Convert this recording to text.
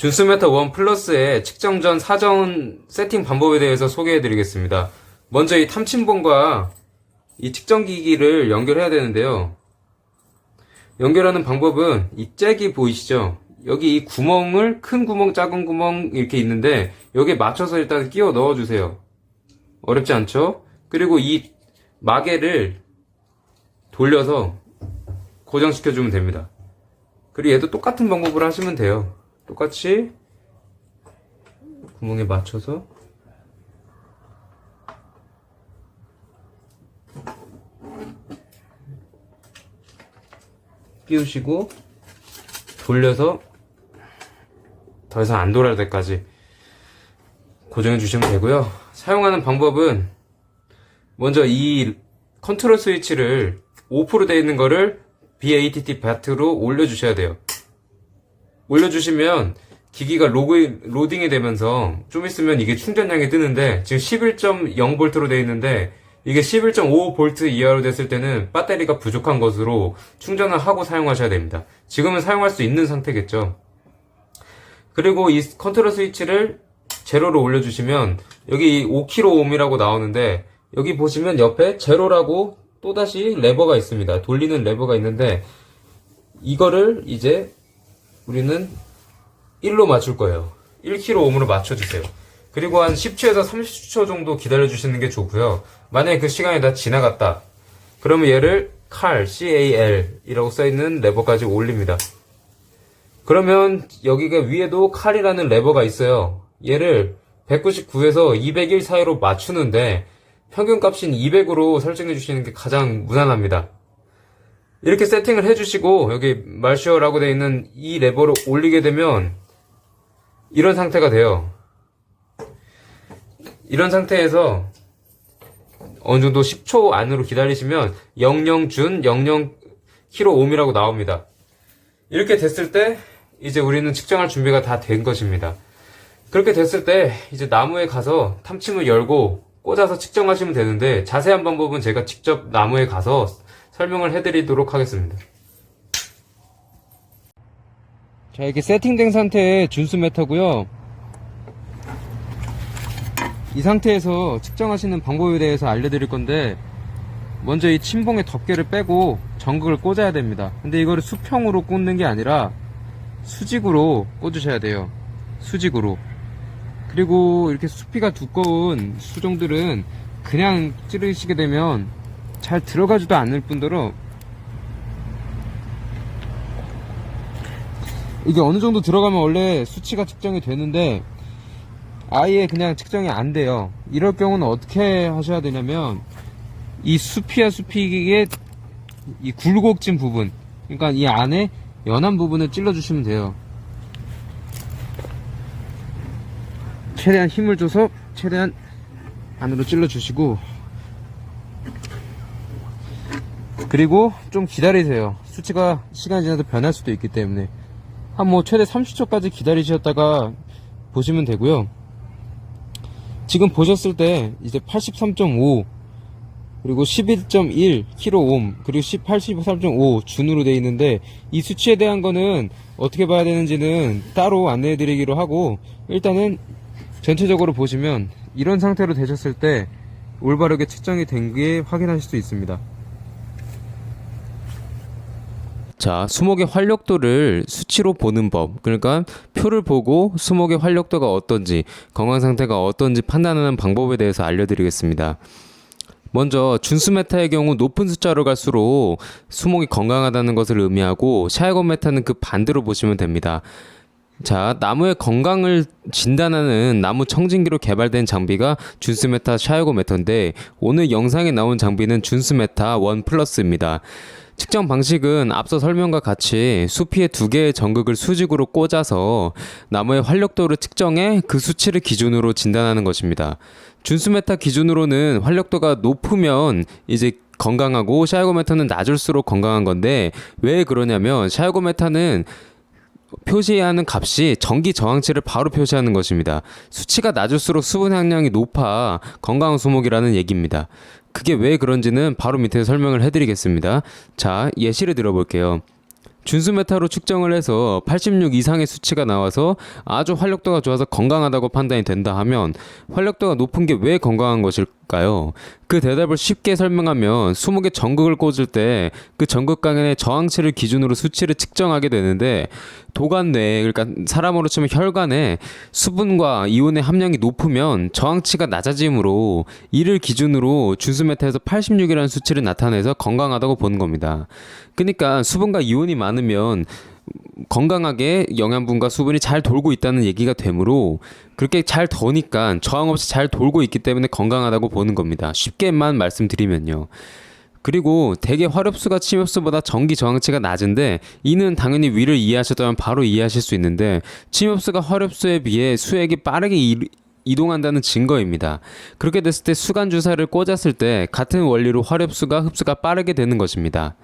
준스메타 원 플러스의 측정 전 사전 세팅 방법에 대해서 소개해 드리겠습니다. 먼저 이 탐침봉과 이 측정기기를 연결해야 되는데요. 연결하는 방법은 이 잭이 보이시죠? 여기 이 구멍을 큰 구멍, 작은 구멍 이렇게 있는데 여기에 맞춰서 일단 끼워 넣어 주세요. 어렵지 않죠? 그리고 이 마개를 돌려서 고정시켜 주면 됩니다. 그리고 얘도 똑같은 방법으로 하시면 돼요. 똑같이 구멍에 맞춰서 끼우시고 돌려서 더 이상 안 돌아갈 때까지 고정해 주시면 되고요. 사용하는 방법은 먼저 이 컨트롤 스위치를 5% 되어 있는 거를 BATT 바트로 올려 주셔야 돼요. 올려주시면 기기가 로그, 로딩이 되면서 좀 있으면 이게 충전량이 뜨는데 지금 11.0V로 되어 있는데 이게 11.5V 이하로 됐을 때는 배터리가 부족한 것으로 충전을 하고 사용하셔야 됩니다. 지금은 사용할 수 있는 상태겠죠. 그리고 이 컨트롤 스위치를 제로로 올려주시면 여기 5kΩ이라고 나오는데 여기 보시면 옆에 제로라고 또다시 레버가 있습니다. 돌리는 레버가 있는데 이거를 이제 우리는 1로 맞출 거예요. 1kΩ으로 맞춰주세요. 그리고 한 10초에서 30초 정도 기다려주시는 게 좋고요. 만약에 그 시간이 다 지나갔다. 그러면 얘를 cal, C-A-L이라고 써있는 레버까지 올립니다. 그러면 여기가 위에도 칼이라는 레버가 있어요. 얘를 199에서 201 사이로 맞추는데 평균값인 200으로 설정해 주시는 게 가장 무난합니다. 이렇게 세팅을 해주시고 여기 말쇼라고 되어 있는 이 레버를 올리게 되면 이런 상태가 돼요. 이런 상태에서 어느 정도 10초 안으로 기다리시면 00준 00kΩ이라고 나옵니다. 이렇게 됐을 때 이제 우리는 측정할 준비가 다 된 것입니다. 그렇게 됐을 때 이제 나무에 가서 탐침을 열고 꽂아서 측정하시면 되는데 자세한 방법은 제가 직접 나무에 가서 설명을 해드리도록 하겠습니다. 자 이렇게 세팅된 상태의 준수 메타고요. 이 상태에서 측정하시는 방법에 대해서 알려드릴 건데 먼저 이 침봉의 덮개를 빼고 전극을 꽂아야 됩니다. 근데 이거를 수평으로 꽂는 게 아니라 수직으로 꽂으셔야 돼요. 수직으로. 그리고 이렇게 수피가 두꺼운 수종들은 그냥 찌르시게 되면 잘 들어가지도 않을 뿐더러 이게 어느 정도 들어가면 원래 수치가 측정이 되는데 아예 그냥 측정이 안 돼요. 이럴 경우는 어떻게 하셔야 되냐면 이 수피와 수피의 이 굴곡진 부분, 그러니까 이 안에 연한 부분을 찔러 주시면 돼요. 최대한 힘을 줘서 최대한 안으로 찔러 주시고 그리고 좀 기다리세요. 수치가 시간이 지나도 변할 수도 있기 때문에 한 뭐 최대 30초까지 기다리셨다가 보시면 되고요. 지금 보셨을 때 이제 83.5 그리고 11.1 kΩ 그리고 83.5 준으로 되어 있는데 이 수치에 대한 거는 어떻게 봐야 되는지는 따로 안내해 드리기로 하고 일단은 전체적으로 보시면 이런 상태로 되셨을 때 올바르게 측정이 된 게 확인하실 수 있습니다. 자, 수목의 활력도를 수치로 보는 법. 그러니까 표를 보고 수목의 활력도가 어떤지, 건강 상태가 어떤지 판단하는 방법에 대해서 알려드리겠습니다. 먼저 준수 메타의 경우 높은 숫자로 갈수록 수목이 건강하다는 것을 의미하고 샤이건 메타는 그 반대로 보시면 됩니다. 자, 나무의 건강을 진단하는 나무 청진기로 개발된 장비가 준스 메타 샤이고 메타인데 오늘 영상에 나온 장비는 준스 메타 원 플러스입니다. 측정 방식은 앞서 설명과 같이 수피에 두 개의 전극을 수직으로 꽂아서 나무의 활력도를 측정해 그 수치를 기준으로 진단하는 것입니다. 준수 메타 기준으로는 활력도가 높으면 이제 건강하고 샤이고 메타는 낮을수록 건강한 건데 왜 그러냐면 샤이고 메타는 표시하는 값이 전기 저항치를 바로 표시하는 것입니다. 수치가 낮을수록 수분 함량이 높아 건강한 수목이라는 얘기입니다. 그게 왜 그런지는 바로 밑에 설명을 해드리겠습니다. 자, 예시를 들어볼게요. 준수 메타로 측정을 해서 86 이상의 수치가 나와서 아주 활력도가 좋아서 건강하다고 판단이 된다 하면 활력도가 높은 게 왜 건강한 것일까 요? 그 대답을 쉽게 설명하면 20개 전극을 꽂을 때 그 전극간의 저항치를 기준으로 수치를 측정하게 되는데 도관뇌 그러니까 사람으로 치면 혈관에 수분과 이온의 함량이 높으면 저항치가 낮아지므로 이를 기준으로 준수 메타에서 86이라는 수치를 나타내서 건강하다고 보는 겁니다. 그러니까 수분과 이온이 많으면 건강하게 영양분과 수분이 잘 돌고 있다는 얘기가 되므로 그렇게 잘 도니까 저항 없이 잘 돌고 있기 때문에 건강하다고 보는 겁니다. 쉽게만 말씀드리면요. 그리고 대개 화렵수가 침엽수보다 전기 저항치가 낮은데 이는 당연히 위를 이해하셨다면 바로 이해하실 수 있는데 침엽수가 화렵수에 비해 수액이 빠르게 이, 이동한다는 증거입니다. 그렇게 됐을 때 수간 주사를 꽂았을 때 같은 원리로 화렵수가 흡수가 빠르게 되는 것입니다.